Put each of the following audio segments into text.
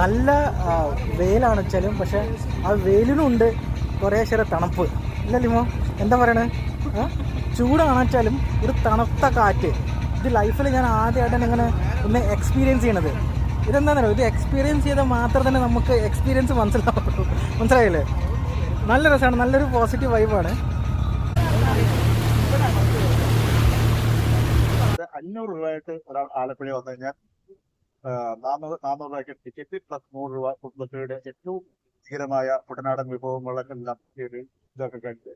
നല്ല വെയിലാണ് വെച്ചാലും പക്ഷെ ആ വെയിലിനുണ്ട് കുറേ ശേരം തണുപ്പ്. ഇല്ല ലിമോ എന്താ പറയണേ? ചൂടാണ് വെച്ചാലും ഒരു തണുത്ത കാറ്റ്. ഇത് ലൈഫിൽ ഞാൻ ആദ്യമായിട്ടാണ് ഇങ്ങനെ ഒന്ന് എക്സ്പീരിയൻസ് ചെയ്യണത്. ഇതെന്താണല്ലോ ഇത് എക്സ്പീരിയൻസ് ചെയ്താൽ മാത്രം തന്നെ നമുക്ക് എക്സ്പീരിയൻസ് മനസ്സിലാവുള്ളൂ. മനസ്സിലായില്ലേ? നല്ല രസമാണ്. നല്ലൊരു പോസിറ്റീവ് വൈബാണ് അഞ്ഞൂറ് രൂപയായിട്ട് ഒരാൾ ആലപ്പുഴ വന്നു കഴിഞ്ഞാൽ നാനൂറ് നാനൂറ് രൂപയ്ക്ക് ടിക്കറ്റ് പ്ലസ് നൂറ് രൂപ കുടുംബശ്രീയുടെ ഏറ്റവും സ്ഥിരമായ കുട്ടനാടൻ വിഭവങ്ങളൊക്കെ എല്ലാം ഇതൊക്കെ കഴിച്ച്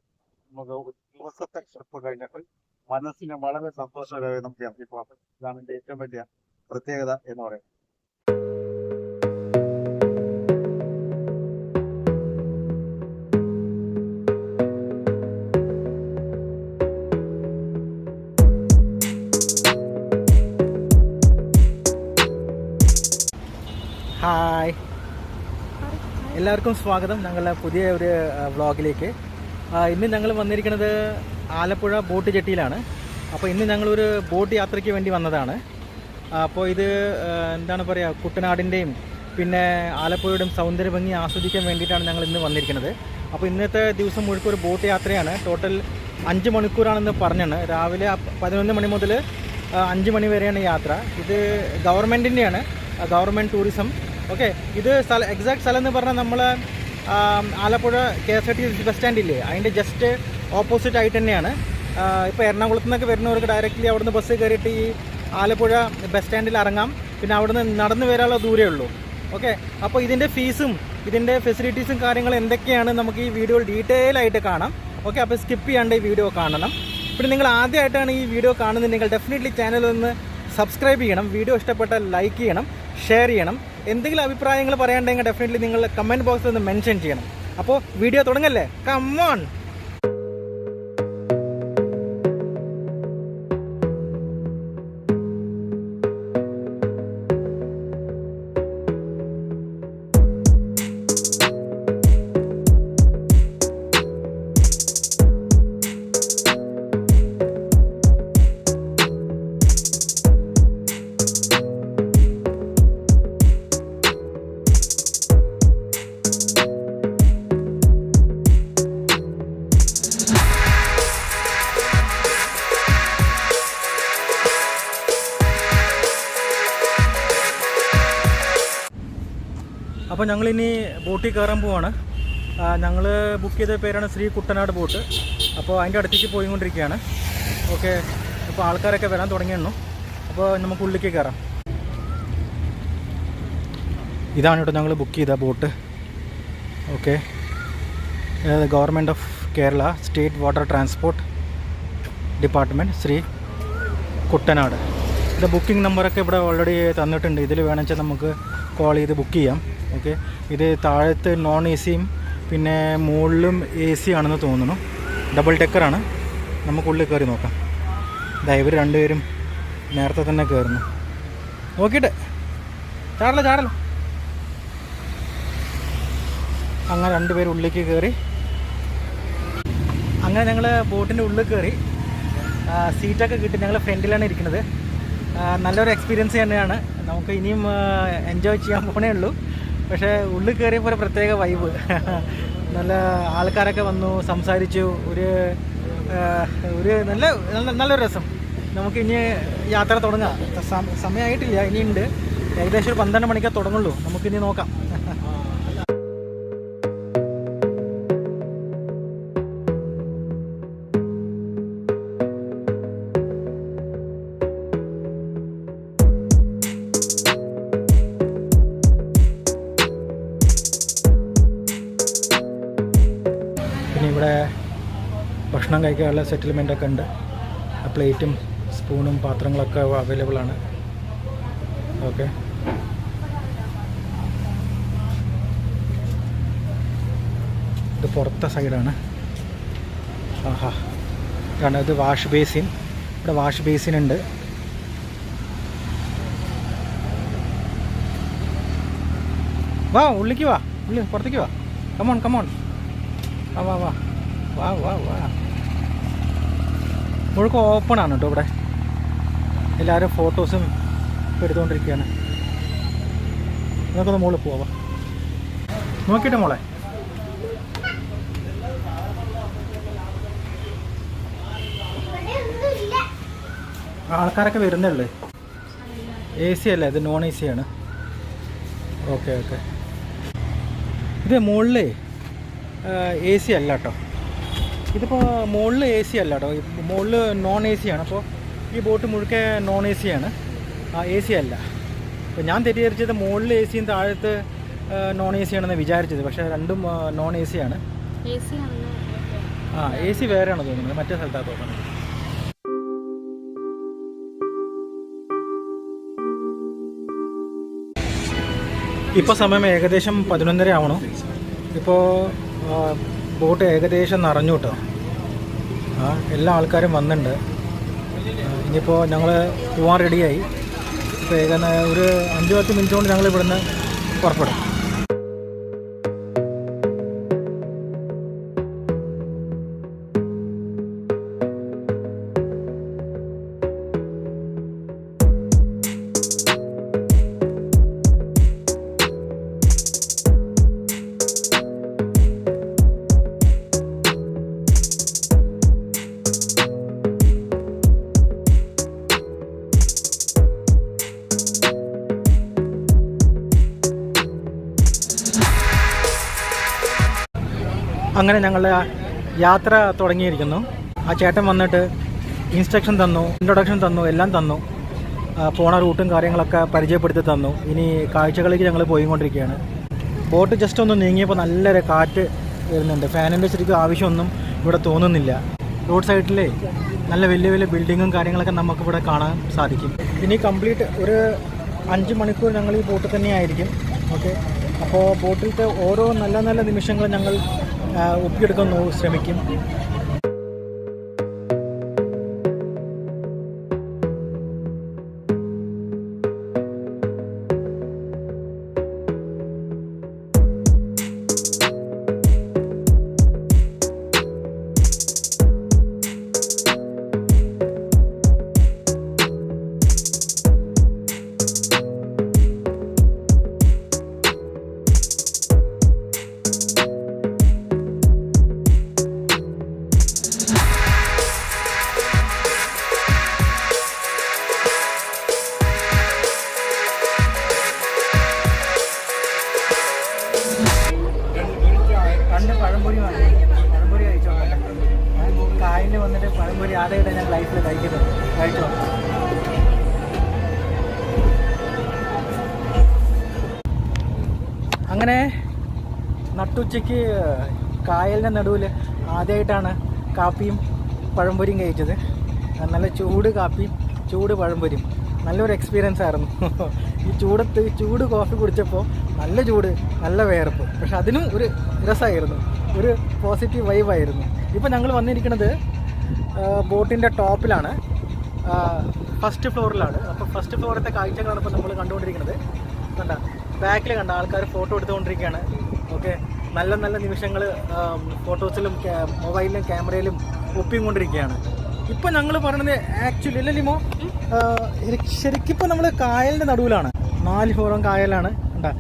നമുക്ക് ഒരു ദിവസത്തെ ട്രിപ്പ് കഴിഞ്ഞപ്പോൾ മനസ്സിന് വളരെ സന്തോഷകരമായി നമുക്ക് ഇറങ്ങിപ്പോകാം ഇതാണ് എന്റെ ഏറ്റവും വലിയ പ്രത്യേകത എന്ന് പറയുന്നത്. എല്ലാവർക്കും സ്വാഗതം ഞങ്ങളുടെ പുതിയ ഒരു വ്ളോഗിലേക്ക്. ഇന്ന് ഞങ്ങൾ വന്നിരിക്കുന്നത് ആലപ്പുഴ ബോട്ട് ജെട്ടിയിലാണ്. അപ്പോൾ ഇന്ന് ഞങ്ങളൊരു ബോട്ട് യാത്രയ്ക്ക് വേണ്ടി വന്നതാണ്. അപ്പോൾ ഇത് എന്താണ് പറയുക കുട്ടനാടിന്റെയും പിന്നെ ആലപ്പുഴയുടെയും സൗന്ദര്യ ഭംഗി ആസ്വദിക്കാൻ വേണ്ടിയിട്ടാണ് ഞങ്ങൾ ഇന്ന് വന്നിരിക്കുന്നത്. അപ്പോൾ ഇന്നത്തെ ദിവസം മുഴുവൻ ഒരു ബോട്ട് യാത്രയാണ്. ടോട്ടൽ അഞ്ച് മണിക്കൂറാണെന്ന് പറഞ്ഞാണ്. രാവിലെ പതിനൊന്ന് മണി മുതൽ അഞ്ച് മണി വരെയാണ് യാത്ര. ഇത് ഗവൺമെന്റിന്റെയാണ് ഗവൺമെന്റ് ടൂറിസം ഓക്കെ ഇത് സ്ഥലം എക്സാക്ട് സ്ഥലം എന്ന് പറഞ്ഞാൽ നമ്മൾ Alappuzha K S R T C bus stand ഇല്ലേ അതിന്റെ ജസ്റ്റ് ഓപ്പോസിറ്റ് ആയിട്ട് തന്നെയാണ് ഇപ്പോൾ എറണാകുളത്ത് നിന്നൊക്കെ വരുന്നവർക്ക് ഡയറക്റ്റ്ലി അവിടുന്ന് ബസ് കയറിയിട്ട് ഈ ആലപ്പുഴ ബസ് സ്റ്റാൻഡിൽ ഇറങ്ങാം. പിന്നെ അവിടുന്ന് നടന്നു വരാനുള്ള ദൂരേ ഉള്ളൂ. ഓക്കെ അപ്പോൾ ഇതിന്റെ ഫീസും ഇതിന്റെ ഫെസിലിറ്റീസും കാര്യങ്ങളും എന്തൊക്കെയാണ് നമുക്ക് ഈ വീഡിയോയിൽ ഡീറ്റെയിൽ ആയിട്ട് കാണാം. ഓക്കെ അപ്പോൾ സ്കിപ്പ് ചെയ്യാണ്ട് ഈ വീഡിയോ കാണണം. പിന്നെ നിങ്ങൾ ആദ്യമായിട്ടാണ് ഈ വീഡിയോ കാണുന്നുണ്ടെങ്കിൽ ഡെഫിനറ്റ്ലി ചാനൽ ഒന്ന് സബ്സ്ക്രൈബ് ചെയ്യണം. വീഡിയോ ഇഷ്ടപ്പെട്ടാൽ ലൈക്ക് ചെയ്യണം ഷെയർ ചെയ്യണം. എന്തെങ്കിലും അഭിപ്രായങ്ങൾ പറയാണ്ടെങ്കിൽ ഡെഫിനറ്റ്ലി നിങ്ങൾ കമന്റ് ബോക്സിൽ ഒന്ന് മെൻഷൻ ചെയ്യണം. അപ്പോൾ വീഡിയോ തുടങ്ങല്ലേ? കമ്മോൺ ഞങ്ങളിനി ബോട്ടിൽ കയറാൻ പോവാണ്. ഞങ്ങൾ ബുക്ക് ചെയ്ത പേരാണ് ശ്രീ കുട്ടനാട് ബോട്ട് അപ്പോൾ അതിന്റെ അടുത്തേക്ക് പോയിക്കൊണ്ടിരിക്കുകയാണ്. ഓക്കെ അപ്പോൾ ആൾക്കാരൊക്കെ വരാൻ തുടങ്ങിയിരുന്നു അപ്പോൾ നമുക്ക് ഉള്ളിലേക്ക് കയറാം. ഇതാണ് കേട്ടോ ഞങ്ങൾ ബുക്ക് ചെയ്ത boat okay government of Kerala state water transport department Shri Kuttanad. ഇതിന്റെ ബുക്കിംഗ് നമ്പറൊക്കെ ഇവിടെ ഓൾറെഡി തന്നിട്ടുണ്ട്. ഇതിൽ വേണമെന്ന് നമുക്ക് കോൾ ചെയ്ത് ബുക്ക് ചെയ്യാം. ഓക്കെ ഇത് താഴത്ത് നോൺ എ സിയും പിന്നെ മുകളിലും എ സി ആണെന്ന് തോന്നുന്നു. ഡബിൾ ടെക്കറാണ് നമുക്കുള്ളിൽ കയറി നോക്കാം. ഇതാ രണ്ടുപേരും നേരത്തെ തന്നെ കയറുന്നു നോക്കിയിട്ട്. ചാടല ചാടല. അങ്ങനെ രണ്ടുപേരും ഉള്ളിലേക്ക് കയറി അങ്ങനെ ഞങ്ങൾ ബോട്ടിന്റെ ഉള്ളിൽ കയറി സീറ്റൊക്കെ കിട്ടി. ഞങ്ങൾ ഫ്രണ്ടിലാണ് ഇരിക്കുന്നത്. നല്ലൊരു എക്സ്പീരിയൻസ് തന്നെയാണ്. നമുക്ക് ഇനിയും എൻജോയ് ചെയ്യാൻ പോണേ ഉള്ളൂ. പക്ഷേ ഉള്ളിൽ കയറിയപ്പോൾ ഒരു പ്രത്യേക വൈബ് നല്ല ആൾക്കാരൊക്കെ വന്നു സംസാരിച്ചു. ഒരു ഒരു നല്ല നല്ല- നല്ലൊരു രസം. നമുക്ക് ഇനി യാത്ര തുടങ്ങാം. സമയമായിട്ടില്ല ഇനിയുണ്ട്. ഏകദേശം ഒരു പന്ത്രണ്ട് മണിക്കേ തുടങ്ങുള്ളൂ. നമുക്കിനി നോക്കാം. ഭക്ഷണം കഴിക്കാനുള്ള സെറ്റിൽമെന്റ് ഒക്കെ ഉണ്ട്. പ്ലേറ്റും സ്പൂണും പാത്രങ്ങളൊക്കെ അവൈലബിൾ ആണ്. ഓക്കെ ഇത് പുറത്തെ സൈഡാണ് ആഹാ. കാരണം ഇത് വാഷ് ബേസിൻ ഇവിടെ വാഷ് ബേസിൻ ഉണ്ട്. വാ ഉള്ളിക്ക് വാ. ഉള്ളി പുറത്തേക്ക് വാ. കമോൺ കമോൺ വാ വാ വാ. വാ വാ വാ. മുഴുക്ക ഓപ്പൺ ആണ് കേട്ടോ ഇവിടെ. എല്ലാവരും ഫോട്ടോസും എടുത്തുകൊണ്ടിരിക്കുകയാണ് നമുക്കൊന്ന് മുകളിൽ പോവാം. നോക്കിയിട്ട് മോളെ? ആൾക്കാരൊക്കെ വരുന്നേ ഉള്ളേ. എ സി അല്ലേ? ഇത് നോൺ എ സി ആണ്. ഓക്കെ ഓക്കെ ഇത് മുകളിലേ എ സി അല്ല കേട്ടോ. ഇതിപ്പോൾ മുകളിൽ എ സി അല്ല കേട്ടോ മുകളിൽ നോൺ എ സി ആണ്. അപ്പോൾ ഈ ബോട്ട് മുഴുക്കെ നോൺ എ സി ആണ്. എ സി അല്ല. അപ്പോൾ ഞാൻ തെറ്റിദ്ധരിച്ചത് മുകളിൽ എ സിയും താഴത്ത് നോൺ എ സി ആണെന്ന് വിചാരിച്ചത്. പക്ഷേ രണ്ടും നോൺ എ സി ആണ്. ആ എ സി വേറെയാണ് തോന്നുന്നത് മറ്റേ സ്ഥലത്താണ് തോന്നുന്നത്. ഇപ്പോൾ സമയം ഏകദേശം പതിനൊന്നര ആവണം. ഇപ്പോൾ ബോട്ട് ഏകദേശം നിറഞ്ഞു കേട്ടോ. ആ എല്ലാ ആൾക്കാരും വന്നിട്ടുണ്ട്. ഇനിയിപ്പോൾ ഞങ്ങൾ പോകാൻ റെഡിയായി ഇപ്പോൾ ഏകദേശം ഒരു അഞ്ച് പത്ത് മിനിറ്റ് കൊണ്ട് ഞങ്ങൾ ഇവിടുന്ന് പുറപ്പെടും. അങ്ങനെ ഞങ്ങളുടെ യാത്ര തുടങ്ങിയിരിക്കുന്നു. ആ ചേട്ടൻ വന്നിട്ട് ഇൻസ്ട്രക്ഷൻ തന്നു ഇൻട്രൊഡക്ഷൻ തന്നു എല്ലാം തന്നു. പോണ റൂട്ടും കാര്യങ്ങളൊക്കെ പരിചയപ്പെടുത്തി തന്നു. ഇനി കാഴ്ചകളിലേക്ക് ഞങ്ങൾ പോയിക്കൊണ്ടിരിക്കുകയാണ്. ബോട്ട് ജസ്റ്റ് ഒന്ന് നീങ്ങിയപ്പോൾ നല്ലൊരു കാറ്റ് വരുന്നുണ്ട്. ഫാനിന്റെ ശരിക്കും ആവശ്യമൊന്നും ഇവിടെ തോന്നുന്നില്ല. റോഡ് സൈഡിലെ നല്ല വലിയ വലിയ ബിൽഡിങ്ങും കാര്യങ്ങളൊക്കെ നമുക്ക് ഇവിടെ കാണാൻ സാധിക്കും. ഇനി കംപ്ലീറ്റ് ഒരു അഞ്ച് മണിക്കൂർ ഞങ്ങൾ ഈ ബോട്ടിൽ തന്നെയായിരിക്കും ഓക്കെ അപ്പോൾ ബോട്ടിലത്തെ ഓരോ നല്ല നല്ല നിമിഷങ്ങൾ ഞങ്ങൾ ഒപ്പിയെടുക്കാൻ ശ്രമിക്കും. നട്ടുച്ചയ്ക്ക് കായലിന്റെ നടുവിൽ ആദ്യമായിട്ടാണ് കാപ്പിയും പഴംപൊരിയും കഴിച്ചത്. നല്ല ചൂട് കാപ്പിയും ചൂട് പഴംപൊരിയും. നല്ലൊരു എക്സ്പീരിയൻസ് ആയിരുന്നു. ഈ ചൂടത്ത് ചൂട് കോഫി കുടിച്ചപ്പോൾ നല്ല ചൂട് നല്ല വേർപ്പ് പക്ഷെ അതിനും ഒരു രസമായിരുന്നു ഒരു പോസിറ്റീവ് വൈബായിരുന്നു ഇപ്പോൾ ഞങ്ങൾ വന്നിരിക്കുന്നത് ബോട്ടിന്റെ ടോപ്പിലാണ്. ഫസ്റ്റ് ഫ്ലോറിലാണ് അപ്പോൾ ഫസ്റ്റ് ഫ്ലോറിലത്തെ കാഴ്ചകളാണ് ഇപ്പോൾ നമ്മൾ കണ്ടുകൊണ്ടിരിക്കുന്നത്. കണ്ട ബാക്കിൽ കണ്ട ആൾക്കാർ ഫോട്ടോ എടുത്തുകൊണ്ടിരിക്കുകയാണ്. ഓക്കെ നല്ല നല്ല നിമിഷങ്ങൾ ഫോട്ടോസിലും മൊബൈലിലും ക്യാമറയിലും ഒപ്പിയും കൊണ്ടിരിക്കുകയാണ് ഇപ്പം ഞങ്ങൾ പറയുന്നത് ആക്ച്വലി അല്ലേ ലിമോ. ശരിക്കും ഇപ്പം നമ്മൾ കായലിന്റെ നടുവിലാണ്. നാല് ഫോറം കായലാണ്. ഉണ്ടാ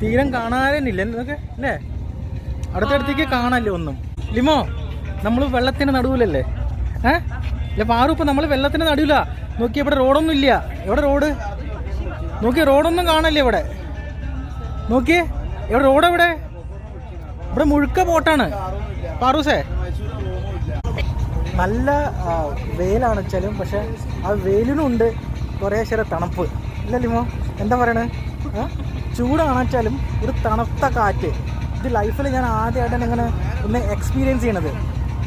തീരം കാണാനില്ല. എന്നൊക്കെ അല്ലേ അടുത്തടുത്തേക്ക് കാണാല്ലോ ഒന്നും. ലിമോ നമ്മൾ വെള്ളത്തിന്റെ നടുവിലല്ലേ? ഏ? ഇല്ല പാറു ഇപ്പം നമ്മൾ വെള്ളത്തിന്റെ നടുവിലാ. നോക്കി ഇവിടെ റോഡൊന്നും ഇല്ല എവിടെ റോഡ്? നോക്കി റോഡൊന്നും കാണല്ലേ ഇവിടെ. നോക്കിയേ എവിടെ റോഡ് എവിടെ? ഇവിടെ മുഴുക്ക ബോട്ടാണ്. പാറൂസേ നല്ല വെയിലാണ് വെച്ചാലും പക്ഷെ ആ വെയിലിനുണ്ട് കുറേ ശരി തണുപ്പ്. ഇല്ല ലിമോ എന്താ പറയണേ? ചൂടാണെച്ചാലും ഒരു തണുത്ത കാറ്റ്. ഇത് ലൈഫിൽ ഞാൻ ആദ്യമായിട്ടാണ് ഇങ്ങനെ ഒന്ന് എക്സ്പീരിയൻസ് ചെയ്യണത്.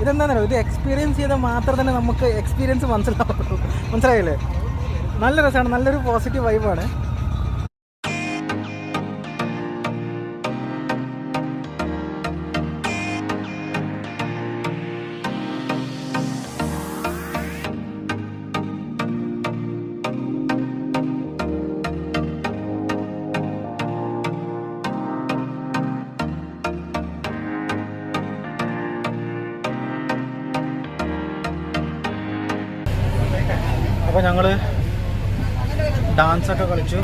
ഇതെന്താണല്ലോ ഇത് എക്സ്പീരിയൻസ് ചെയ്താൽ മാത്രം തന്നെ നമുക്ക് എക്സ്പീരിയൻസ് മനസ്സിലാവുള്ളൂ. മനസ്സിലായില്ലേ? നല്ല രസമാണ്. നല്ലൊരു പോസിറ്റീവ് വൈബാണ് അപ്പോൾ ഞങ്ങൾ ഡാൻസൊക്കെ കളിച്ചു.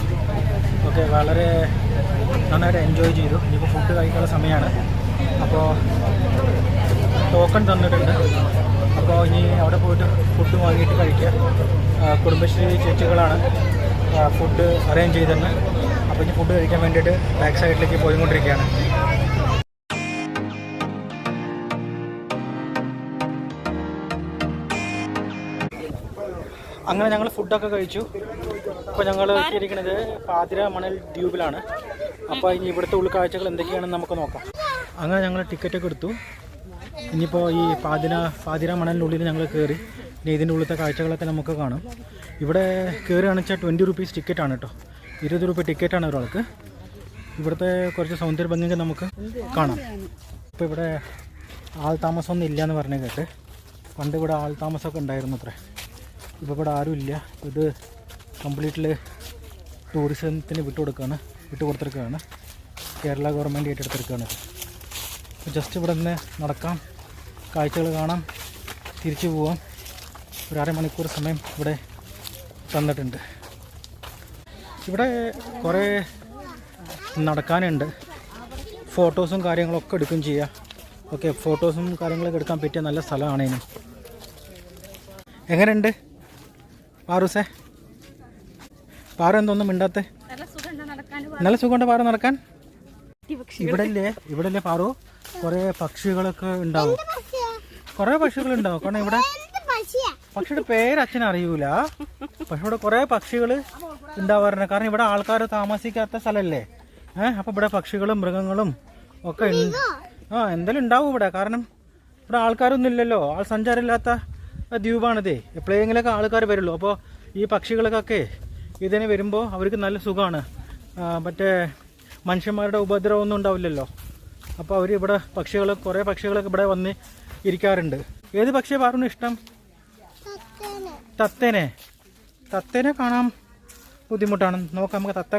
ഓക്കെ വളരെ നന്നായിട്ട് എൻജോയ് ചെയ്തു. ഇനിയിപ്പോൾ ഫുഡ് കഴിക്കാനുള്ള സമയമാണ് അപ്പോൾ ടോക്കൺ തന്നിട്ടുണ്ട്. അപ്പോൾ ഇനി അവിടെ പോയിട്ട് ഫുഡ് വാങ്ങിയിട്ട് കഴിക്കുക. കുടുംബശ്രീ ചേച്ചികളാണ് ഫുഡ് അറേഞ്ച് ചെയ്തിരുന്നത് അപ്പോൾ ഇനി ഫുഡ് കഴിക്കാൻ വേണ്ടിയിട്ട് ബാക്ക് സൈഡിലേക്ക് പോയിക്കൊണ്ടിരിക്കുകയാണ്. അങ്ങനെ ഞങ്ങൾ ഫുഡൊക്കെ കഴിച്ചു. അപ്പോൾ ഞങ്ങൾ എത്തിയിരിക്കുന്നത് പാതിര മണൽ ഡ്യൂബിലാണ് അപ്പോൾ ഇനി ഇവിടുത്തെ ഉൾക്കാഴ്ചകൾ എന്തൊക്കെയാണെന്ന് നമുക്ക് നോക്കാം. അങ്ങനെ ഞങ്ങൾ ടിക്കറ്റൊക്കെ എടുത്തു. ഇനിയിപ്പോൾ ഈ പാതിര പാതിര മണലിനുള്ളിൽ ഞങ്ങൾ കയറി. ഇനി ഇതിന്റെ ഉള്ളിലത്തെ കാഴ്ചകളൊക്കെ നമുക്ക് കാണും. ഇവിടെ കയറി കാണിച്ചാൽ ട്വന്റി റുപ്പീസ് ടിക്കറ്റാണ് കേട്ടോ ഇരുപത് രൂപ ടിക്കറ്റാണ് ഒരാൾക്ക്. ഇവിടുത്തെ കുറച്ച് സൗന്ദര്യ ഭംഗിയൊക്കെ നമുക്ക് കാണാം. ഇപ്പോൾ ഇവിടെ ആൾ താമസമൊന്നും ഇല്ലയെന്ന് പറഞ്ഞു കേട്ട്. പണ്ട് ഇവിടെ ആൾ താമസമൊക്കെ ഉണ്ടായിരുന്നു അത്രേ. ഇപ്പോൾ ഇവിടെ ആരുമില്ല ഇത് കംപ്ലീറ്റ്ലി ടൂറിസത്തിന് വിട്ടുകൊടുക്കുകയാണ് വിട്ടുകൊടുത്തിരിക്കുകയാണ് കേരള ഗവൺമെന്റ് ഏറ്റെടുത്തിരിക്കുകയാണ് ജസ്റ്റ് ഇവിടെ നിന്ന് നടക്കാം. കാഴ്ചകൾ കാണാം. തിരിച്ചു പോവാം. ഒരു അരമണിക്കൂർ സമയം ഇവിടെ തന്നിട്ടുണ്ട്. ഇവിടെ കുറേ നടക്കാനുണ്ട്. ഫോട്ടോസും കാര്യങ്ങളൊക്കെ എടുക്കുകയും ചെയ്യാം. ഓക്കെ ഫോട്ടോസും കാര്യങ്ങളൊക്കെ എടുക്കാൻ പറ്റിയ നല്ല സ്ഥലമാണ് ഇനി. എങ്ങനെയുണ്ട്? പാറൂസേ പാറ എന്തൊന്നും മിണ്ടാത്തെ? നല്ല സുഖമുണ്ട് പാറ നടക്കാൻ? ഇവിടല്ലേ ഇവിടെ അല്ലേ ഇവിടെ അല്ലേ പാറു? കുറേ പക്ഷികളൊക്കെ ഉണ്ടാവും. കുറേ പക്ഷികൾ ഉണ്ടാവും. കാരണം ഇവിടെ പക്ഷിയുടെ പേര് അച്ഛൻ അറിയൂല. പക്ഷെ ഇവിടെ കുറേ പക്ഷികൾ ഉണ്ടാവാറുണ്ട്. കാരണം ഇവിടെ ആൾക്കാർ താമസിക്കാത്ത സ്ഥലമല്ലേ ഏഹ് അപ്പൊ ഇവിടെ പക്ഷികളും മൃഗങ്ങളും ഒക്കെ ഉണ്ട് ആ എന്തായാലും ഉണ്ടാവും ഇവിടെ. കാരണം ഇവിടെ ആൾക്കാരൊന്നും ഇല്ലല്ലോ. ആൾ സഞ്ചാരമില്ലാത്ത ദ്വീപാണിതേ. എപ്പോഴെങ്കിലൊക്കെ ആൾക്കാർ വരുള്ളൂ. അപ്പോൾ ഈ പക്ഷികൾക്കൊക്കെ ഇതിന് വരുമ്പോൾ അവർക്ക് നല്ല സുഖമാണ് മറ്റേ മനുഷ്യന്മാരുടെ ഉപദ്രവമൊന്നും ഉണ്ടാവില്ലല്ലോ. അപ്പോൾ അവർ ഇവിടെ പക്ഷികൾ കുറേ പക്ഷികളൊക്കെ ഇവിടെ വന്ന് ഇരിക്കാറുണ്ട്. ഏത് പക്ഷിയെ പറഞ്ഞു ഇഷ്ടം? തത്തേനെ. തത്തേനെ. കാണാൻ ബുദ്ധിമുട്ടാണ്. നോക്കാം നമുക്ക് തത്ത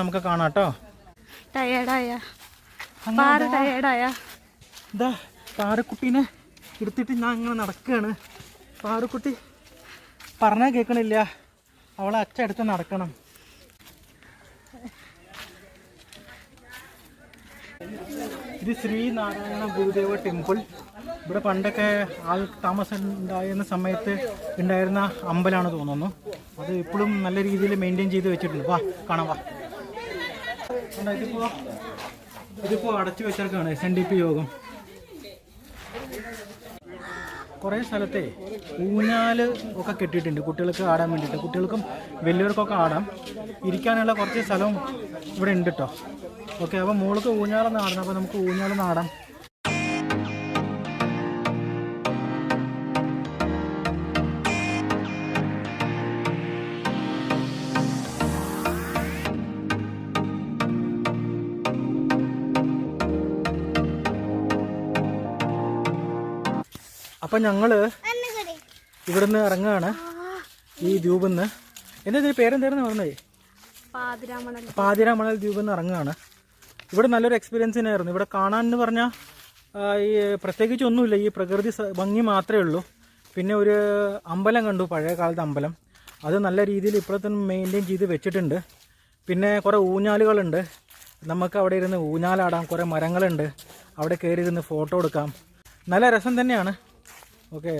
നമുക്ക് കാണാം കേട്ടോ ടയേർഡായ പാറ ടയേർഡായ. ഇതാ പാറക്കുട്ടീനെ എടുത്തിട്ട് ഞാൻ ഇങ്ങനെ നടക്കുകയാണ് പാറക്കുട്ടി പറഞ്ഞാൽ കേൾക്കണില്ല അവളെ അച്ഛ എടുത്ത് നടക്കണം. ഇത് ശ്രീനാരായണ ഗുരുദേവ ടെമ്പിൾ. ഇവിടെ പണ്ടൊക്കെ ആൾ താമസം ഉണ്ടായിരുന്ന സമയത്ത് ഉണ്ടായിരുന്ന അമ്പലമാണ് തോന്നുന്നു. അത് ഇപ്പോഴും നല്ല രീതിയിൽ മെയിന്റെയിൻ ചെയ്ത് വെച്ചിട്ടുണ്ട്. വാ കാണാം വാ. ഇതിപ്പോ ഇതിപ്പോ അടച്ചു വെച്ചേക്കാണ് എസ് എൻ ഡി പി യോഗം. കുറേ സ്ഥലത്തെ ഊഞ്ഞാൽ ഒക്കെ കെട്ടിയിട്ടുണ്ട്. കുട്ടികൾക്ക് ആടാൻ വേണ്ടിയിട്ട്. കുട്ടികൾക്കും വലിയവർക്കൊക്കെ ആടാം. ഇരിക്കാനുള്ള കുറച്ച് സ്ഥലവും ഇവിടെ ഉണ്ട് കേട്ടോ ഓക്കെ അപ്പോൾ മോൾക്ക് ഊഞ്ഞാലൊന്ന് ആടണം. അപ്പോൾ നമുക്ക് ഊഞ്ഞാലൊന്ന് ആടാം. അപ്പം ഞങ്ങൾ ഇവിടുന്ന് ഇറങ്ങുകയാണ് ഈ ദ്വീപിൽ നിന്ന് എന്താ ഇതിന് പേരെന്തായിരുന്നു പറഞ്ഞേ? പാതിരാമണൽ പാതിര മണൽ ദ്വീപിൽ നിന്ന് ഇറങ്ങുകയാണ് ഇവിടെ നല്ലൊരു എക്സ്പീരിയൻസ് തന്നെയായിരുന്നു. ഇവിടെ കാണാൻ എന്ന് പറഞ്ഞാൽ ഈ പ്രത്യേകിച്ച് ഒന്നുമില്ല. ഈ പ്രകൃതി ഭംഗി മാത്രമേ ഉള്ളൂ. പിന്നെ ഒരു അമ്പലം കണ്ടു പഴയ കാലത്തെ അമ്പലം. അത് നല്ല രീതിയിൽ ഇപ്പോഴത്തെ മെയിന്റെയിൻ ചെയ്ത് വെച്ചിട്ടുണ്ട്. പിന്നെ കുറേ ഊഞ്ഞാലുകളുണ്ട്. നമുക്ക് അവിടെ ഇരുന്ന് ഊഞ്ഞാലാടാം. കുറേ മരങ്ങളുണ്ട്. അവിടെ കയറി ഇരുന്ന് ഫോട്ടോ എടുക്കാം. നല്ല രസം തന്നെയാണ്. ഓക്കെ.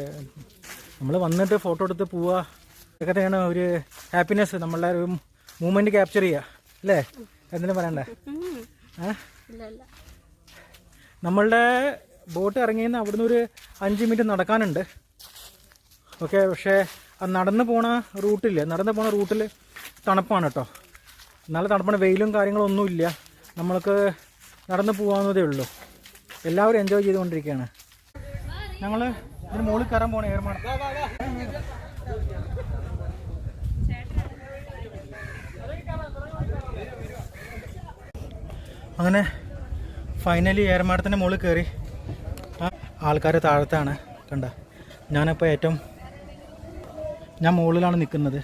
നമ്മൾ വന്നിട്ട് ഫോട്ടോ എടുത്ത് പോവുക ഇതൊക്കെ തന്നെയാണ് ഒരു ഹാപ്പിനെസ് നമ്മളുടെ ഒരു മൂമെന്റ് ക്യാപ്ചർ ചെയ്യുക അല്ലേ? എന്തിനും പറയണ്ടേ? നമ്മളുടെ ബോട്ട് ഇറങ്ങിയെന്ന് അവിടുന്ന് ഒരു അഞ്ച് മിനിറ്റ് നടക്കാനുണ്ട്. ഓക്കെ പക്ഷേ നടന്നു പോണ റൂട്ടില്ല നടന്നു പോണ റൂട്ടിൽ തണുപ്പാണ് കേട്ടോ നല്ല തണുപ്പാണ് വെയിലും കാര്യങ്ങളും ഒന്നുമില്ല നമ്മൾക്ക് നടന്നു പോകാവുന്നതേ ഉള്ളൂ. എല്ലാവരും എൻജോയ് ചെയ്തുകൊണ്ടിരിക്കുകയാണ്. ഞങ്ങൾ ഇതിന് മുകളിൽ കയറാൻ പോണേ ഏർമാണ അങ്ങനെ ഫൈനലി ഏർമാടത്തിന്റെ മുകളിൽ കയറി. ആൾക്കാർ താഴത്താണ് കണ്ട. ഞാനിപ്പോൾ ഏറ്റവും ഞാൻ മുകളിലാണ് നിൽക്കുന്നത്.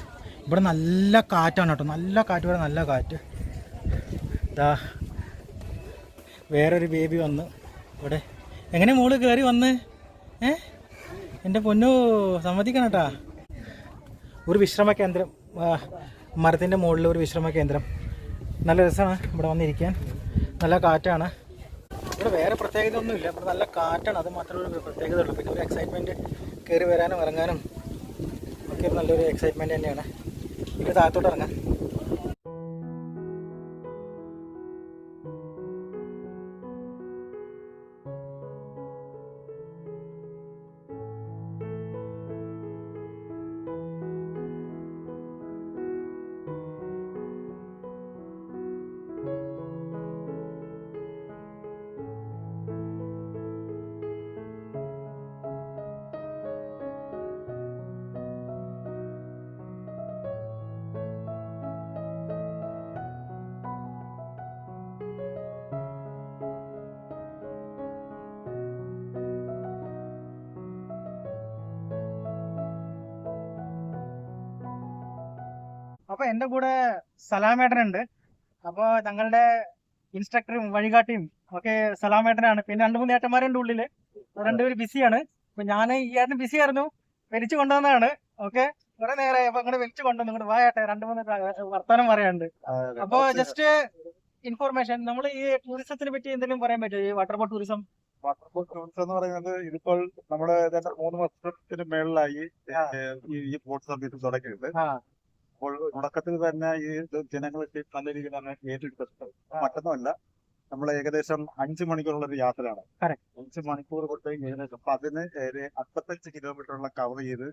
ഇവിടെ നല്ല കാറ്റാണ് കേട്ടോ. നല്ല കാറ്റ് ഇവിടെ നല്ല കാറ്റ്. ഇതാ വേറൊരു ബേബി വന്ന്. ഇവിടെ. എങ്ങനെ മുകളിൽ കയറി വന്ന്? ഏ? എന്റെ പൊന്നു സമ്മതിക്കണം ഒരു വിശ്രമ കേന്ദ്രം. മരത്തിന്റെ മുകളിൽ ഒരു വിശ്രമ കേന്ദ്രം. നല്ല രസമാണ് ഇവിടെ വന്നിരിക്കാൻ. നല്ല കാറ്റാണ്. ഇവിടെ വേറെ പ്രത്യേകത ഒന്നുമില്ല ഇവിടെ നല്ല കാറ്റാണ്. അത് മാത്രമേ ഒരു പ്രത്യേകത ഉള്ളൂ പിന്നെ ഒരു എക്സൈറ്റ്മെന്റ് കയറി വരാനും ഇറങ്ങാനും ഒക്കെ നല്ലൊരു എക്സൈറ്റ്മെന്റ് തന്നെയാണ്. ഇവിടെ താഴത്തോട്ട് ഇറങ്ങാം. അപ്പൊ എന്റെ കൂടെ സലാമേട്ടനുണ്ട്. അപ്പൊ ഞങ്ങളുടെ ഇൻസ്ട്രക്ടറും വഴികാട്ടിയും ഒക്കെ സലാമേട്ടനാണ്. പിന്നെ രണ്ട് മൂന്ന് ഏട്ടന്മാരുണ്ട് ഉള്ളിൽ. രണ്ടുപേര് ബിസിയാണ്. അപ്പൊ ഞാൻ ഈ ഏട്ടൻ ബിസി ആയിരുന്നു വലിച്ചു കൊണ്ടുവന്നതാണ്. ഓക്കെ? കുറെ നേരമായി അപ്പൊ ഇങ്ങനെ വലിച്ചു കൊണ്ടുവന്നു. ഇങ്ങോട്ട് വായട്ടെ രണ്ടു മൂന്ന് വർത്തമാനം പറയാണ്ട് പറയാനുണ്ട്. അപ്പൊ ജസ്റ്റ് ഇൻഫോർമേഷൻ നമ്മൾ ഈ ടൂറിസത്തിനെ പറ്റി എന്തെങ്കിലും പറയാൻ പറ്റുമോ? ഈ water boat tourism water boat tourism എന്ന് പറയുന്നത് ഇതിപ്പോൾ നമ്മുടെ മൂന്ന് വർഷത്തിന് മേളിലായി ഈ ബോട്ട് സർവീസ് തുടങ്ങിയത് അപ്പോൾ തുടക്കത്തിൽ തന്നെ ഈ ജനങ്ങളൊക്കെ നല്ല രീതിയിൽ തന്നെ ഏറ്റെടുത്തിട്ടുണ്ട് മറ്റൊന്നുമല്ല. നമ്മൾ ഏകദേശം അഞ്ചു മണിക്കൂറുള്ള ഒരു യാത്രയാണ്. അഞ്ചു മണിക്കൂർ കൊണ്ട് ഏകദേശം പതിന് ഏഴ് അമ്പത്തഞ്ച് കിലോമീറ്ററുള്ള കവർ ചെയ്ത്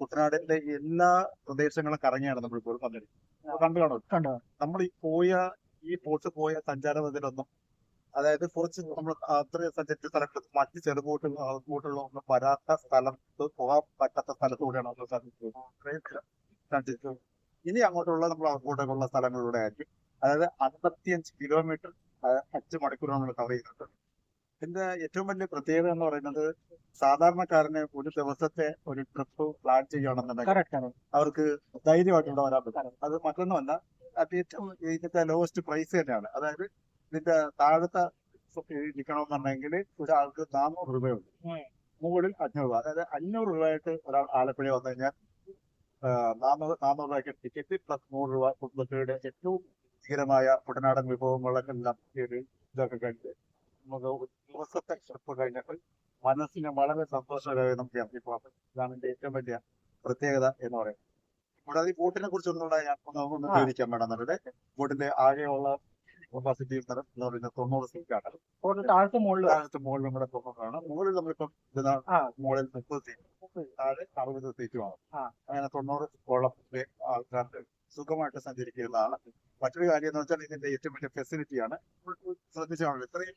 കുട്ടനാടിന്റെ എല്ലാ പ്രദേശങ്ങളും കറങ്ങിയാണ് നമ്മൾ ഇപ്പോൾ കണ്ടു കാണോ നമ്മൾ ഈ പോയ ഈ ബോട്ട് പോയ സഞ്ചാരത്തിലൊന്നും അതായത് കുറച്ച് നമ്മൾ അത്രയും സഞ്ചരിച്ച സ്ഥലത്ത് മറ്റ് ചെറുപോട്ടുള്ള ബോട്ടുള്ള ഒന്നും വരാത്ത സ്ഥലത്ത് പോകാൻ പറ്റാത്ത സ്ഥലത്തൂടെയാണ് നമ്മൾ സഞ്ചരിച്ചത് ഇനി അങ്ങോട്ടുള്ള നമ്മൾ അങ്ങോട്ടേക്കുള്ള സ്ഥലങ്ങളിലൂടെ ആയിരിക്കും. അതായത് അമ്പത്തിയഞ്ച് കിലോമീറ്റർ അഞ്ച് മണിക്കൂർ നമ്മൾ കവർ ചെയ്യുന്നുണ്ട്. ഇതിന്റെ ഏറ്റവും വലിയ പ്രത്യേകത എന്ന് പറയുന്നത് സാധാരണക്കാരന് ഒരു ദിവസത്തെ ഒരു ട്രിപ്പ് പ്ലാൻ ചെയ്യുകയാണെന്നുണ്ടെങ്കിൽ അവർക്ക് ധൈര്യമായിട്ട് ഇവിടെ വരാൻ പറ്റും. അത് മറ്റൊന്നുമല്ല അത് ഏറ്റവും ഇതിന്റെ ലോവസ്റ്റ് പ്രൈസ് തന്നെയാണ്. അതായത് ഇതിന്റെ താഴത്തെ നിൽക്കണമെന്നുണ്ടെങ്കിൽ ഒരാൾക്ക് നാനൂറ് രൂപയുണ്ട്. മുകളിൽ അഞ്ഞൂറ് രൂപ. അതായത് അഞ്ഞൂറ് രൂപയായിട്ട് ഒരാൾ ആലപ്പുഴ വന്നു കഴിഞ്ഞാൽ നാനൂറ് നാനൂറ് രൂപയ്ക്ക് ടിക്കറ്റ് പ്ലസ് നൂറ് രൂപ കുടുംബശ്രീയുടെ ഏറ്റവും ഭീകരമായ കുട്ടനാടൻ വിഭവങ്ങളെല്ലാം എല്ലാം ഒരു ഇതൊക്കെ കഴിഞ്ഞ് നമുക്ക് ദിവസത്തെ ട്രിപ്പ് കഴിഞ്ഞപ്പോൾ മനസ്സിന് വളരെ സന്തോഷകരമായി നമുക്ക് ഇറങ്ങി പോകാൻ പറ്റും ഇതാണ് എന്റെ ഏറ്റവും വലിയ പ്രത്യേകത എന്ന് പറയുന്നത്. കൂടാതെ ബോട്ടിനെ കുറിച്ച് ഒന്നുകൂടെ ഞാൻ ഒന്ന് ചോദിക്കാം വേണം എന്നുള്ളത്. ബോട്ടിന്റെ ആകെയുള്ള കപ്പാസിറ്റി എന്ന് പറയുന്നത് തൊണ്ണൂറ് സീറ്റാണ് താഴത്തെ മുകളിൽ താഴത്ത് മുകളിലും കൂടെ തൊണ്ണൂറാണ് മുകളിൽ നമ്മളിപ്പം മുകളിൽ മുപ്പത് സീറ്റ് താഴെ അറുപത് സീറ്റുമാണ്. അങ്ങനെ തൊണ്ണൂറ് ഓളം ആൾക്കാർക്ക് സുഖമായിട്ട് സഞ്ചരിക്കുന്നതാണ്. മറ്റൊരു കാര്യം എന്ന് വെച്ചാൽ ഇതിന്റെ ഏറ്റവും വലിയ ഫെസിലിറ്റിയാണ് ശ്രദ്ധിച്ചാണല്ലോ ഇത്രയും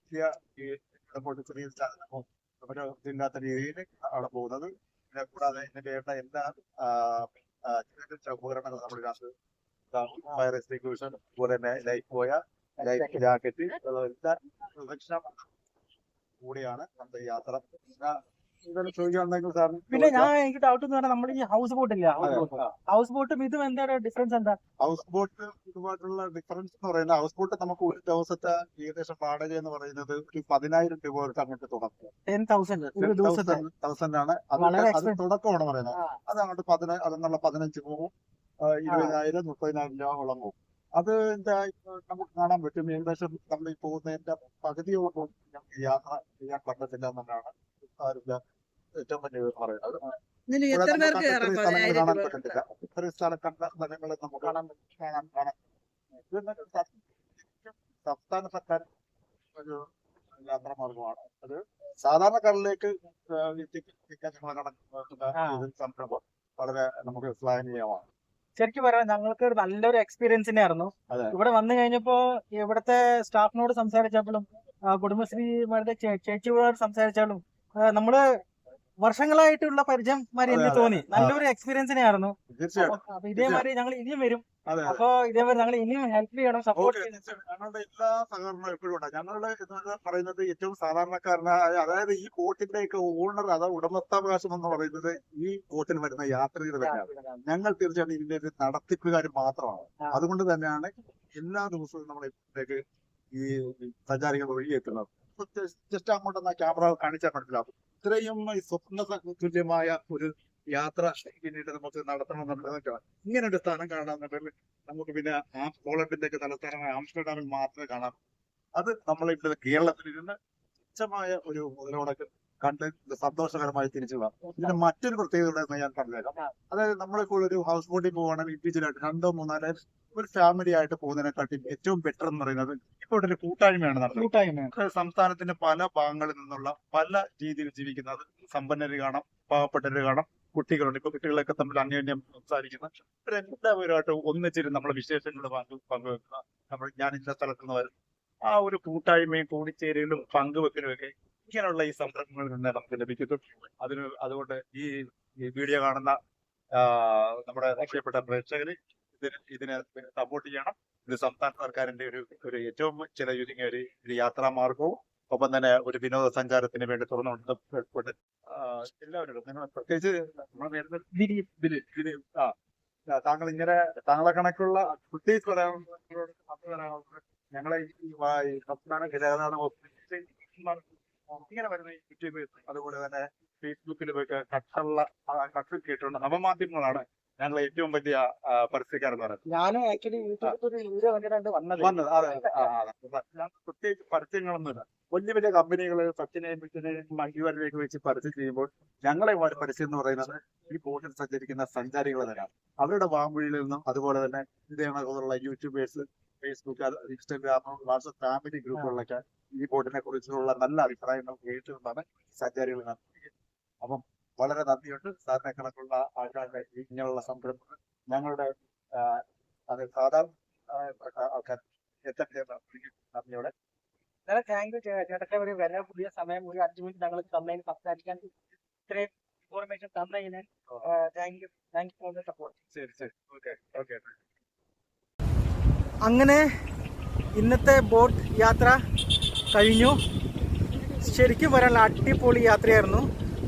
ഇടപോട്ട് ചെറിയ ഒരു ഇതില്ലാത്ത രീതിയിൽ അവിടെ പോകുന്നത്. പിന്നെ കൂടാതെ ഇതിന്റെ വേണ്ട എല്ലാ ഉപകരണങ്ങളും നമ്മുടെ ഫയർ എക്സിക്യൂഷൻ അതുപോലെ തന്നെ ലൈഫ് പോയ ലൈഫ് ജാക്കറ്റ് എല്ലാ സുരക്ഷ കൂടിയാണ് നമ്മുടെ യാത്ര. പിന്നെ ഞാൻ എനിക്ക് ഡൗട്ട് എന്ന് പറഞ്ഞാൽ നമ്മൾ ഈ ഹൗസ് ബോട്ട് ഇല്ല? ഹൗസ് ബോട്ട് ഹൗസ് ബോട്ടും ഇതും എന്താണ് ഡിഫറൻസ് എന്താ? ഹൗസ് ബോട്ട് ഇതുമായിട്ടുള്ള ഡിഫറൻസ് എന്ന് പറയുന്നത് ഹൗസ് ബോട്ട് നമുക്ക് ഒരു ദിവസത്തെ ഏകദേശം വാടക എന്ന് പറയുന്നത് ഒരു പതിനായിരം രൂപ തൊട്ട് അങ്ങോട്ട് തുടക്കം ടെൻ തൗസൻഡ് ഒരു ദിവസത്തെ. തൗസൻഡ് ആണ്. അത്. തുടക്കമാണ് പറയുന്നത്. അത് അങ്ങോട്ട് പതിന പതിനഞ്ച് പോകും ഇരുപതിനായിരം മുപ്പതിനായിരം രൂപയോളം പോകും അത് എന്താ നമുക്ക് കാണാൻ പറ്റും. ഏകദേശം നമ്മൾ ഈ പോകുന്നതിന്റെ പകുതിയോളം യാത്ര ചെയ്യാൻ പറ്റത്തില്ല എന്നുള്ളതാണ് ഏറ്റവും വലിയ പറയുന്നത്. കാണാൻ പറ്റത്തില്ല ഇത്രയും സ്ഥലം കണ്ട സ്ഥലങ്ങൾ നമുക്ക് കാണാൻ കാണാൻ കാണാൻ സംസ്ഥാന സർക്കാർ ഒരു യാത്രാ മാർഗമാണ്. അത് സാധാരണക്കാരിലേക്ക് എത്തിക്കാൻ സംരംഭം വളരെ നമുക്ക് ശ്ലാഘനീയമാണ് ശരിക്കും പറയാം ഞങ്ങൾക്ക് നല്ലൊരു എക്സ്പീരിയൻസ് തന്നെയായിരുന്നു. ഇവിടെ വന്നു കഴിഞ്ഞപ്പോ ഇവിടുത്തെ സ്റ്റാഫിനോട് സംസാരിച്ചപ്പോഴും കുടുംബശ്രീ കുടുംബശ്രീമാരുടെ ചേച്ചിയോട് സംസാരിച്ചാലും നമ്മൾ വർഷങ്ങളായിട്ടുള്ള പരിചയം മാതിരി എനിക്ക്. തോന്നി. നല്ലൊരു എക്സ്പീരിയൻസ് തന്നെയായിരുന്നു അപ്പൊ ഇതേമാതിരി ഞങ്ങൾ ഇനിയും വരും. അപ്പൊ ഇതേമാതിരി ഞങ്ങൾ ഇനിയും ഹെൽപ്പ് ചെയ്യണം സപ്പോർട്ട് ചെയ്യണം. ഞങ്ങളുടെ എല്ലാ സഹകരണവും എപ്പോഴും ഉണ്ട്. ഞങ്ങളുടെ ഇതെന്ന് പറയുന്നത് ഏറ്റവും സാധാരണക്കാരനായ അതായത് ഈ ബോട്ടിന്റെ ഒക്കെ ഓണർ അതായത് ഉടമസ്ഥാവകാശം എന്ന് പറയുന്നത് ഈ ബോട്ടിൽ വരുന്ന യാത്രികർ തന്നെയാണ്. ഞങ്ങൾ തീർച്ചയായിട്ടും ഇതിന്റെ ഒരു നടത്തിപ്പുകാർ മാത്രമാണ്. അതുകൊണ്ട് തന്നെയാണ് എല്ലാ ദിവസവും നമ്മൾ ഇതിലേക്ക് ഈ സഞ്ചാരികൾ ഒഴുകിയെത്തുന്നത്. ജസ്റ്റ് അങ്ങോട്ടൊന്ന് ക്യാമറ കാണിച്ചാൽ മനസ്സിലാവും. ഇത്രയും സ്വപ്ന തുല്യമായ ഒരു യാത്ര പിന്നീട് നമുക്ക് നടത്തണമെന്നുള്ളതൊക്കെ ഇങ്ങനെ ഒരു സ്ഥലം കാണാന്നുണ്ടെങ്കിൽ നമുക്ക് പിന്നെ ആ പോളണ്ടിന്റെ ഒക്കെ തലസ്ഥാനമായ ആംസ്റ്റർഡാമിൽ മാത്രമേ കാണാം. അത് നമ്മളെ ഇവിടെ കേരളത്തിൽ ഇരുന്ന് തുച്ഛമായ ഒരു മുതലോടൊക്കെ കണ്ട് സന്തോഷകരമായി തിരിച്ചു പോകാം ഇതിന് മറ്റൊരു പ്രത്യേകത ഉണ്ടെന്ന് ഞാൻ പറഞ്ഞേക്കാം അതായത് നമ്മളിപ്പോൾ ഒരു ഹൗസ് ബോട്ടിൽ പോവുകയാണെങ്കിൽ ഇൻഡിവിജ്വലായിട്ട് രണ്ടോ മൂന്നാലോ ഒരു ഫാമിലി ആയിട്ട് പോകുന്നതിനെക്കാട്ടി ഏറ്റവും ബെറ്റർ എന്ന് പറയുന്നത് ഇപ്പോൾ ഒരു കൂട്ടായ്മയാണ് കൂട്ടായ്മ സംസ്ഥാനത്തിന്റെ പല ഭാഗങ്ങളിൽ നിന്നുള്ള പല രീതിയിൽ ജീവിക്കുന്നത് സമ്പന്നര് കാണാം പാവപ്പെട്ടവര് കാണാം കുട്ടികളുണ്ട്. ഇപ്പൊ കുട്ടികളൊക്കെ തമ്മിൽ അന്യോന്യം സംസാരിക്കുന്ന. ഇവരെല്ലാവരുമായിട്ട് ഒന്നിച്ചിരുന്ന് നമ്മളെ വിശേഷങ്ങൾ പങ്കു പങ്കുവെക്കുക. നമ്മൾ ഞാൻ ഇന്ന സ്ഥലത്ത് നിന്ന് വരും. ആ ഒരു കൂട്ടായ്മയും കൂടിച്ചേരലും പങ്കുവെക്കലും ഒക്കെ ഇങ്ങനെയുള്ള ഈ സംരംഭങ്ങളിൽ നിന്ന് നമുക്ക് ലഭിക്കുന്നു. അതിന് അതുകൊണ്ട് ഈ ഈ വീഡിയോ കാണുന്ന നമ്മുടെ രക്ഷപ്പെട്ട പ്രേക്ഷകര് ഇതിന് സപ്പോർട്ട് ചെയ്യണം. ഇത് സംസ്ഥാന സർക്കാരിന്റെ ഒരു ഒരു ഏറ്റവും ചില ചുരുങ്ങിയ ഒരു ഒരു യാത്രാ മാർഗവും ഒപ്പം തന്നെ ഒരു വിനോദസഞ്ചാരത്തിന് വേണ്ടി തുറന്നുകൊണ്ട് എല്ലാവരും നിങ്ങൾ പ്രത്യേകിച്ച് ആ താങ്കൾ ഇങ്ങനെ താങ്കളെ കണക്കുള്ള പ്രത്യേകിച്ച് പറയാൻ ഞങ്ങളെ ഈ സംസ്ഥാന ഗതാഗത ഇങ്ങനെ വരുന്ന യൂട്യൂബ് അതുപോലെ തന്നെ ഫേസ്ബുക്കിലുമൊക്കെ കട്ടുള്ള കട്ട് കേട്ടുള്ള നവമാധ്യമങ്ങളാണ് ഞങ്ങൾ ഏറ്റവും വലിയ പരസ്യക്കാരെന്ന് പറയുന്നത്. ഞാനും ആക്ച്വലി വന്നത്. അതെ പ്രത്യേകിച്ച് പരസ്യങ്ങളൊന്നുമില്ല. വലിയ വലിയ കമ്പനികൾ സച്ചിനെയും പിച്ചിനെയും മഹിവരിലേക്ക് വെച്ച് പരസ്യം ചെയ്യുമ്പോൾ ഞങ്ങളെ പരസ്യം എന്ന് പറയുന്നത് ഈ ബോട്ടിൽ സഞ്ചരിക്കുന്ന സഞ്ചാരികൾ തന്നെയാണ്. അവരുടെ വാമൊഴിയിൽ നിന്നും അതുപോലെ തന്നെ ഇതേപോലുള്ള YouTubers Facebook Instagram WhatsApp family ഗ്രൂപ്പുകളിലൊക്കെ ഈ ബോട്ടിനെ കുറിച്ചുള്ള നല്ല അഭിപ്രായങ്ങൾ കേട്ടുകൊണ്ടാണ് സഞ്ചാരികൾ അപ്പം വളരെ നന്ദിയുണ്ട്. സാറിനെ കണക്കുള്ള ആൾക്കാരുടെ ഇങ്ങനെയുള്ള സംരംഭങ്ങൾ ഞങ്ങളുടെ അത് സാധാരണ ആ, ആൾക്കാർ എത്തട്ടെ എന്ന് നന്ദിയോടെ. വളരെ താങ്ക് യു ചേട്ടത്തെ ഒരു വില പുതിയ സമയം ഒരു അഞ്ചു മിനിറ്റ് ഞങ്ങൾ തന്നതിന് സംസാരിക്കാൻ ഇത്രയും ഇൻഫോർമേഷൻ തന്നതിന് thank you thank you for the support ശരി ശരി. ഓക്കെ ഓക്കെ അങ്ങനെ ഇന്നത്തെ ബോട്ട് യാത്ര കഴിഞ്ഞു. ശരിക്കും പറയാനുള്ള അടിപൊളി യാത്രയായിരുന്നു.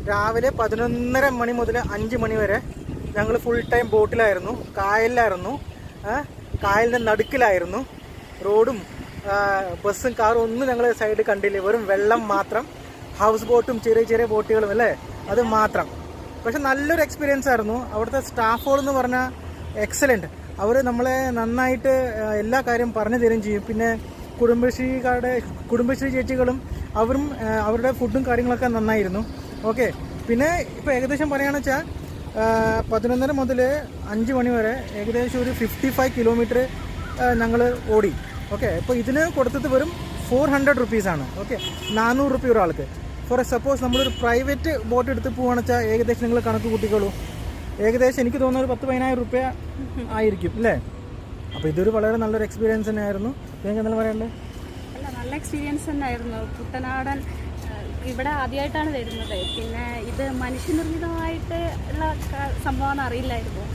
രാവിലെ പതിനൊന്നര മണി മുതൽ അഞ്ച് മണി വരെ ഞങ്ങൾ ഫുൾ ടൈം ബോട്ടിലായിരുന്നു. കായലിലായിരുന്നു. കായലിന്റെ നടുക്കിലായിരുന്നു. റോഡും ബസ്സും കാറും ഒന്നും ഞങ്ങൾ സൈഡ് കണ്ടില്ല. വെറും വെള്ളം മാത്രം ഹൗസ് ബോട്ടും ചെറിയ ചെറിയ ബോട്ടുകളും അല്ലേ? അത് മാത്രം. പക്ഷെ നല്ലൊരു എക്സ്പീരിയൻസ് ആയിരുന്നു. അവിടുത്തെ സ്റ്റാഫുകൾ എന്ന് പറഞ്ഞാൽ എക്സലന്റ് അവർ നമ്മളെ നന്നായിട്ട് എല്ലാ കാര്യവും പറഞ്ഞു തരും ചെയ്യും. പിന്നെ കുടുംബശ്രീക്കാരുടെ കുടുംബശ്രീ ചേച്ചികളും അവരും അവരുടെ ഫുഡും കാര്യങ്ങളൊക്കെ നന്നായിരുന്നു. ഓക്കെ. പിന്നെ ഇപ്പോൾ ഏകദേശം പറയുകയാണെന്ന് വെച്ചാൽ പതിനൊന്നര മുതൽ അഞ്ച് മണി വരെ ഏകദേശം ഒരു ഫിഫ്റ്റി ഫൈവ് കിലോമീറ്റർ ഞങ്ങൾ ഓടി. ഓക്കെ. അപ്പോൾ ഇതിന് കൊടുത്തത് വെറും ഫോർ ഹൺഡ്രഡ് റുപ്പീസാണ് ഓക്കെ. നാനൂറ് റുപ്പി ഒരാൾക്ക്. ഫോർ സപ്പോസ് നമ്മളൊരു പ്രൈവറ്റ് ബോട്ട് എടുത്ത് പോവുകയാണെന്ന് വെച്ചാൽ ഏകദേശം നിങ്ങൾ കണക്ക് കൂട്ടിക്കോളൂ. ഏകദേശം എനിക്ക് തോന്നുന്ന ഒരു പത്ത് പതിനായിരം റുപ്യ ആയിരിക്കും അല്ലേ? അപ്പോൾ ഇതൊരു വളരെ നല്ലൊരു എക്സ്പീരിയൻസ് തന്നെയായിരുന്നു. നിങ്ങൾക്ക് എന്തെങ്കിലും പറയണ്ടേ നല്ല എക്സ്പീരിയൻസ് തന്നെയായിരുന്നു. കുട്ടനാടൻ ഇവിടെ ആദ്യമായിട്ടാണ് വരുന്നത്. പിന്നെ ഇത് മനുഷ്യനിർമ്മിതമായിട്ട് ഉള്ള സംഭവമാണ് അറിയില്ലായിരുന്നു.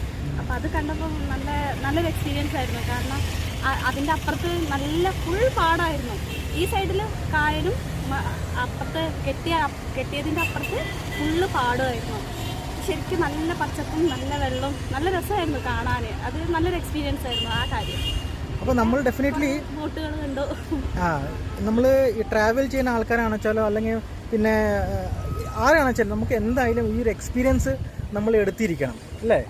അപ്പോൾ അത് കണ്ടപ്പോൾ നല്ല നല്ലൊരു എക്സ്പീരിയൻസ് ആയിരുന്നു. കാരണം അതിന്റെ അപ്പുറത്ത് നല്ല ഫുൾ പാടായിരുന്നു. ഈ സൈഡിൽ കായലും അപ്പുറത്ത് കെട്ടിയ കെട്ടിയതിന്റെ അപ്പുറത്ത് ഫുള്ള് പാടുമായിരുന്നു. ശരിക്കും നല്ല പച്ചപ്പും നല്ല വെള്ളവും നല്ല രസമായിരുന്നു കാണാൻ അത് നല്ലൊരു എക്സ്പീരിയൻസ് ആയിരുന്നു ആ കാര്യം. അപ്പോൾ നമ്മൾ ഡെഫിനറ്റ്ലി ആ നമ്മൾ ഈ ട്രാവൽ ചെയ്യുന്ന ആൾക്കാരാണെച്ചാലോ അല്ലെങ്കിൽ പിന്നെ ആരാണെച്ചാലും നമുക്ക് എന്തായാലും ഈ ഒരു എക്സ്പീരിയൻസ് നമ്മൾ എടുത്തിരിക്കണം അല്ലേ.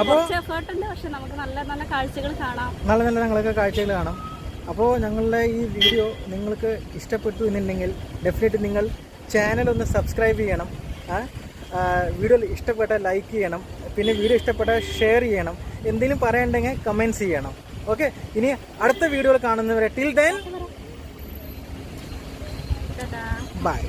അപ്പോൾ നല്ല നല്ല കാഴ്ചകൾ കാണാം. നല്ല നല്ല ഞങ്ങളൊക്കെ കാഴ്ചകൾ കാണാം. അപ്പോൾ ഞങ്ങളുടെ ഈ വീഡിയോ നിങ്ങൾക്ക് ഇഷ്ടപ്പെട്ടു എന്നുണ്ടെങ്കിൽ ഡെഫിനറ്റ് നിങ്ങൾ ചാനൽ ഒന്ന് സബ്സ്ക്രൈബ് ചെയ്യണം. വീഡിയോ ഇഷ്ടപ്പെട്ട ലൈക്ക് ചെയ്യണം. പിന്നെ വീഡിയോ ഇഷ്ടപ്പെട്ട ഷെയർ ചെയ്യണം. എന്തെങ്കിലും പറയണ്ടെങ്കിൽ കമൻസ് ചെയ്യണം. ഓക്കെ ഇനി അടുത്ത വീഡിയോയിൽ കാണുന്നവരെ ടിൽ ദെൻ ബൈ